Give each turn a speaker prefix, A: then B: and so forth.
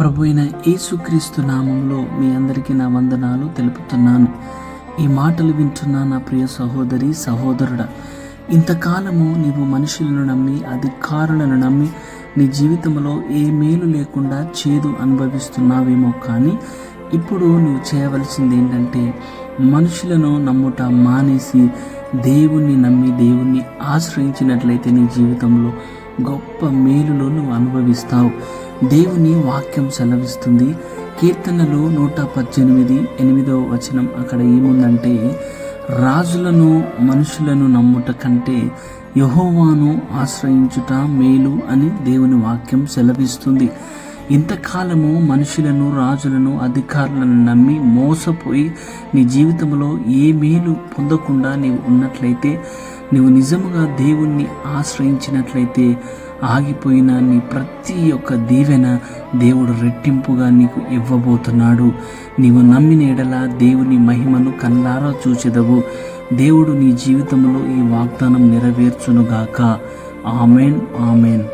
A: ప్రభు అయిన యేసుక్రీస్తు నామంలో మీ అందరికీ నా వందనాలు తెలుపుతున్నాను. ఈ మాటలు వింటున్న నా ప్రియ సహోదరి సహోదరుడా ఇంతకాలము నీవు మనుషులను నమ్మి అధికారులను నమ్మి నీ జీవితంలో ఏ మేలు లేకుండా చేదు అనుభవిస్తున్నావేమో కానీ ఇప్పుడు నువ్వు చేయవలసింది ఏంటంటే మనుషులను నమ్ముట మానేసి దేవుణ్ణి నమ్మి దేవుణ్ణి ఆశ్రయించినట్లయితే నీ జీవితంలో గొప్ప మేలులో నువ్వు అనుభవిస్తావు. దేవుని వాక్యం సెలవిస్తుంది. కీర్తనలు నూట పద్దెనిమిది ఎనిమిదో వచనం అక్కడ ఏముందంటే రాజులను మనుషులను నమ్ముట కంటే యహోవాను ఆశ్రయించుట మేలు అని దేవుని వాక్యం సెలవిస్తుంది. ఇంతకాలము మనుషులను రాజులను అధికారులను నమ్మి మోసపోయి నీ జీవితంలో ఏ మేలు పొందకుండా నీవు ఉన్నట్లయితే నువ్వు నిజముగా దేవుణ్ణి ఆశ్రయించినట్లయితే ఆగిపోయిన నీ ప్రతి ఒక్క దీవెన దేవుడు రెట్టింపుగా నీకు ఇవ్వబోతున్నాడు. నీవు నమ్మిన ఎడల దేవుని మహిమను కన్నారా చూచెదవు. దేవుడు నీ జీవితంలో ఈ వాగ్దానం నెరవేర్చునుగాక. Amen amen.